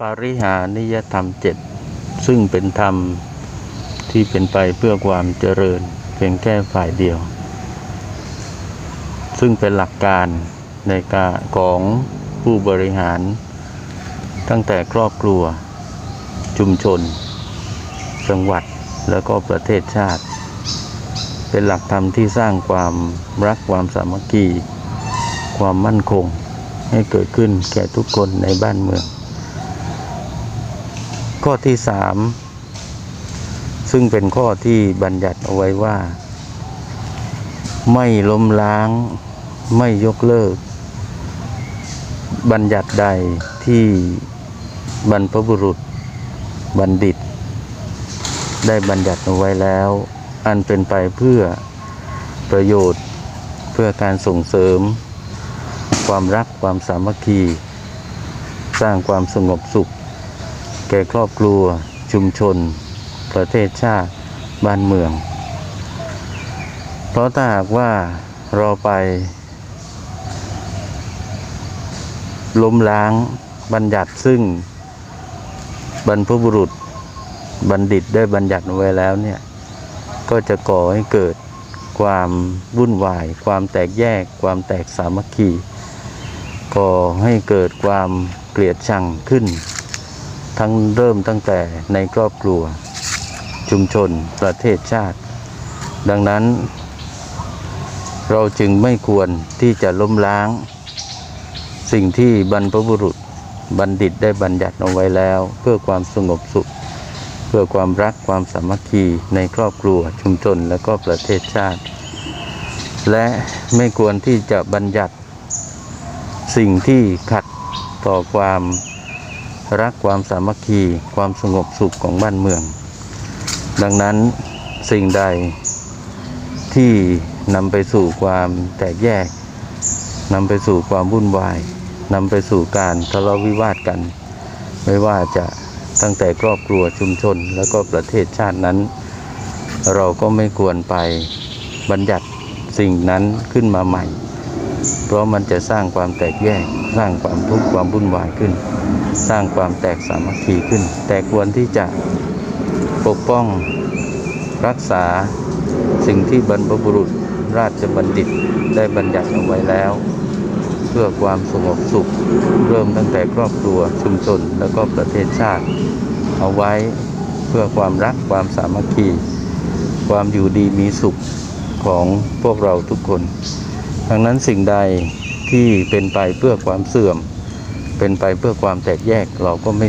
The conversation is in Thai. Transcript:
ปาริหานิยธรรมเจ็ดซึ่งเป็นธรรมที่เป็นไปเพื่อความเจริญเพียงแค่ฝ่ายเดียว ซึ่งเป็นหลักการในการของผู้บริหาร ตั้งแต่ครอบครัว ชุมชน จังหวัดแล้วก็ประเทศชาติ เป็นหลักธรรมที่สร้างความรักความสามัคคี ความมั่นคงให้เกิดขึ้นแก่ทุกคนในบ้านเมือง ข้อที่สามซึ่งเป็นข้อที่บัญญัติเอาไว้ว่า ไม่ล้มล้าง ไม่ยกเลิก บัญญัติใดที่บรรพบุรุษบัณฑิต ได้บัญญัติเอาไว้แล้ว อันเป็นไปเพื่อประโยชน์เพื่อการส่งเสริม ความรักความสามัคคี สร้างความสงบสุข แก่ครอบครัว ชุมชน ประเทศชาติ บ้านเมือง เพราะถ้าหากว่าเราไป ล้มล้างบัญญัติซึ่ง บรรพบุรุษบัณฑิตได้บัญญัติไว้แล้วเนี่ย ก็จะก่อให้เกิดความวุ่นวาย ความแตกแยก ความแตกสามัคคีก่อให้เกิดความเกลียดชังขึ้น ทั้งเริ่มตั้งแต่ในครอบครัว ชุมชน ประเทศชาติ ดังนั้น เราจึงไม่ควรที่จะล้มล้าง สิ่งที่บรรพบุรุษบัณฑิตได้บัญญัติเอาไว้แล้ว เพื่อความสงบสุข เพื่อความรักความสามัคคีในครอบครัวชุมชนและก็ประเทศชาติ และไม่ควรที่จะบัญญัติ สิ่งที่ขัดต่อความ รักความสามัคคีความสงบสุขของบ้านเมือง ดังนั้นสิ่งใดที่นำไปสู่ความแตกแยกนำไปสู่ความวุ่นวายนำไปสู่การทะเลาะวิวาทกัน ไม่ว่าจะตั้งแต่ครอบครัวชุมชน แล้วก็ประเทศชาตินั้น เราก็ไม่ควรไปบัญญัติสิ่งนั้นขึ้นมาใหม่ เพราะมันจะสร้างความแตกแยก สร้างความทุกข์ความวุ่นวายขึ้น สร้างความแตกสามัคคีขึ้น แต่ควรที่จะปกป้องรักษาสิ่งที่บรรพบุรุษราชบัณฑิตได้บัญญัติเอาไว้แล้ว เพื่อความสงบสุข เริ่มตั้งแต่ครอบครัวชุมชนแล้วก็ประเทศชาติ เอาไว้เพื่อความรักความสามัคคี ความอยู่ดีมีสุขของพวกเราทุกคน ดังนั้นสิ่งใด ที่เป็นไปเพื่อความเสื่อม เป็นไปเพื่อความแตกแยกเราก็ไม่